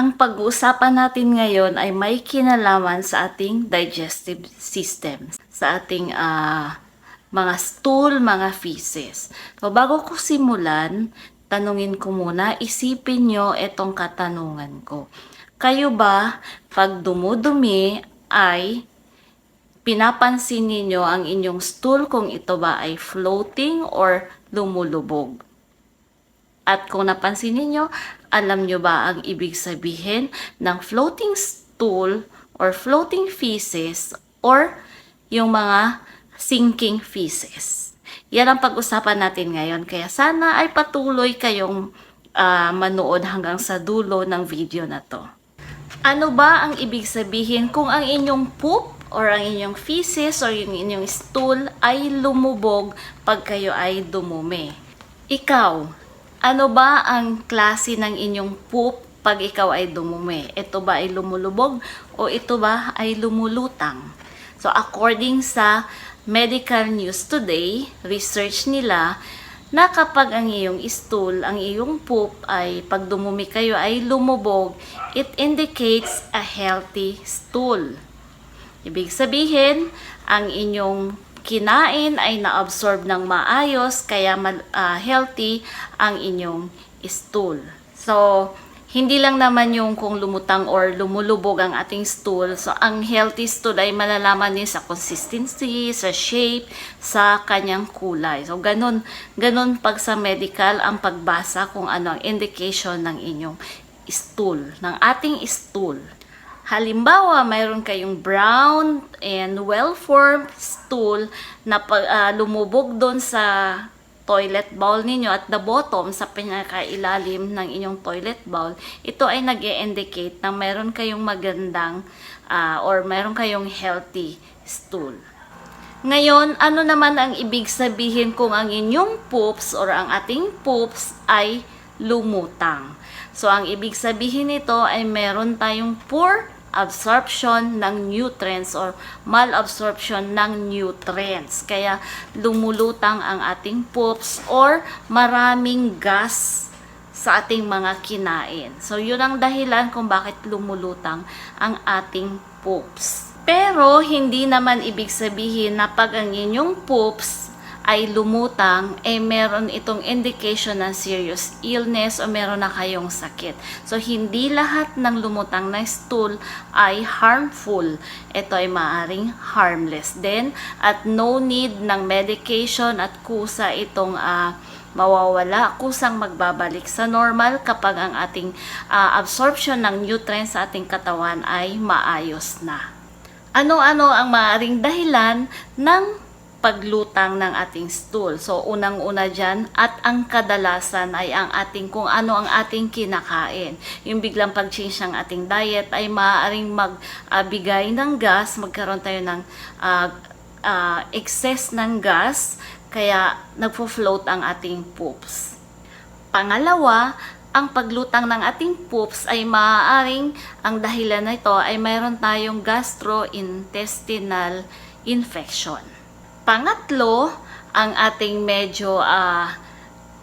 Ang pag-uusapan natin ngayon ay may kinalaman sa ating digestive system, sa ating ah, mga stool, mga feces. So, bago ko simulan, tanungin ko muna, isipin nyo itong katanungan ko. Kayo ba, pag dumudumi, ay pinapansin ninyo ang inyong stool kung ito ba ay floating or lumulubog? At kung napansin ninyo, alam nyo ba ang ibig sabihin ng floating stool or floating feces or yung mga sinking feces? Yan ang pag-usapan natin ngayon. Kaya sana ay patuloy kayong ah, manood hanggang sa dulo ng video na to. Ano ba ang ibig sabihin kung ang inyong poop or ang inyong feces or yung inyong stool ay lumubog pag kayo ay dumumi? Ikaw, ano ba ang klase ng inyong poop pag ikaw ay dumumi? Ito ba ay lumulubog o ito ba ay lumulutang? So according sa Medical News Today, research nila na kapag ang iyong stool, ang iyong poop ay pag dumumi kayo ay lumubog, it indicates a healthy stool. Ibig sabihin, ang inyong kinain ay na-absorb ng maayos, kaya ah, healthy ang inyong stool. So, hindi lang naman yung kung lumutang or lumulubog ang ating stool. So, ang healthy stool ay malalaman din sa consistency, sa shape, sa kanyang kulay. So, ganun, ganun pag sa medical ang pagbasa kung ano ang indication ng inyong stool, ng ating stool. Halimbawa, mayroon kayong brown and well-formed stool na ah, lumubog doon sa toilet bowl ninyo at the bottom sa pinakailalim ng inyong toilet bowl, ito ay nag indicate na meron kayong magandang ah, or meron kayong healthy stool. Ngayon, ano naman ang ibig sabihin kung ang inyong poops or ang ating poops ay lumutang? So, ang ibig sabihin nito ay meron tayong poor absorption ng nutrients or malabsorption ng nutrients. Kaya lumulutang ang ating poops or maraming gas sa ating mga kinain. So, yun ang dahilan kung bakit lumulutang ang ating poops. Pero, hindi naman ibig sabihin na pag ang inyong poops ay lumutang, eh meron itong indication ng serious illness o meron na kayong sakit. So, hindi lahat ng lumutang na stool ay harmful. Ito ay maaring harmless din at no need ng medication at kusa itong ah, mawawala, kusang magbabalik sa normal kapag ang ating ah, absorption ng nutrients sa ating katawan ay maayos na. Ano-ano ang maaring dahilan ng paglutang ng ating stool. So, unang-una dyan, at ang kadalasan ay ang ating, kung ano ang ating kinakain. Yung biglang pag-change ng ating diet ay maaaring magbigay ng gas, magkaroon tayo ng ah, ah, excess ng gas, kaya nagfo-float ang ating poops. Pangalawa, ang paglutang ng ating poops ay maaaring ang dahilan na ito ay mayroon tayong gastrointestinal infection. Pangatlo, ang ating medyo ah,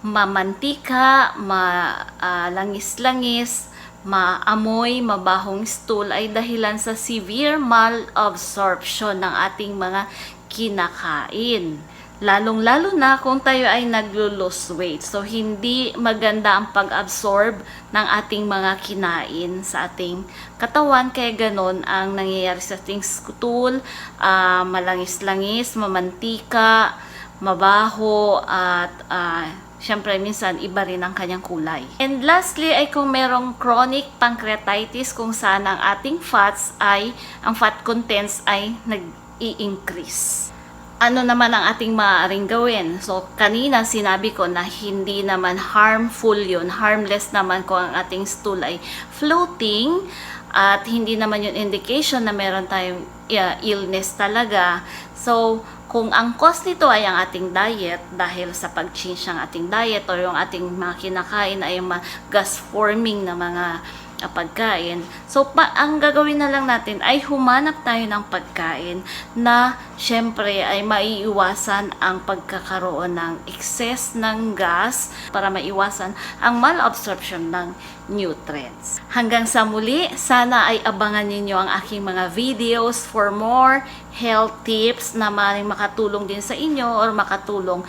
mamantika, malangis-langis, maamoy, mabahong stool ay dahilan sa severe malabsorption ng ating mga kinakain. Lalong-lalo na kung tayo ay naglo-lose weight. So, hindi maganda ang pag-absorb ng ating mga kinain sa ating katawan. Kaya ganun ang nangyayari sa ating stool, ah, malangis-langis, mamantika, mabaho, at ah, syempre minsan iba rin ang kanyang kulay. And lastly ay kung merong chronic pancreatitis kung saan ang ating fats ay, ang fat contents ay nag-i-increase ano naman ang ating maaaring gawin? So, kanina sinabi ko na hindi naman harmful yun. Harmless naman kung ang ating stool ay floating at hindi naman yun indication na meron tayong yeah, illness talaga. So, kung ang cause nito ay ang ating diet dahil sa pag-change ng ating diet or yung ating mga kinakain ay mga gas forming na mga ah, pagkain. So, pa, ang gagawin na lang natin ay humanap tayo ng pagkain na syempre ay maiiwasan ang pagkakaroon ng excess ng gas para maiwasan ang malabsorption ng nutrients. Hanggang sa muli, sana ay abangan ninyo ang aking mga videos for more health tips na maaaring makatulong din sa inyo or makatulong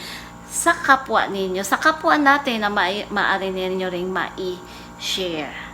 sa kapwa ninyo, sa kapwa natin na ma- maaari ninyo ring mai-share.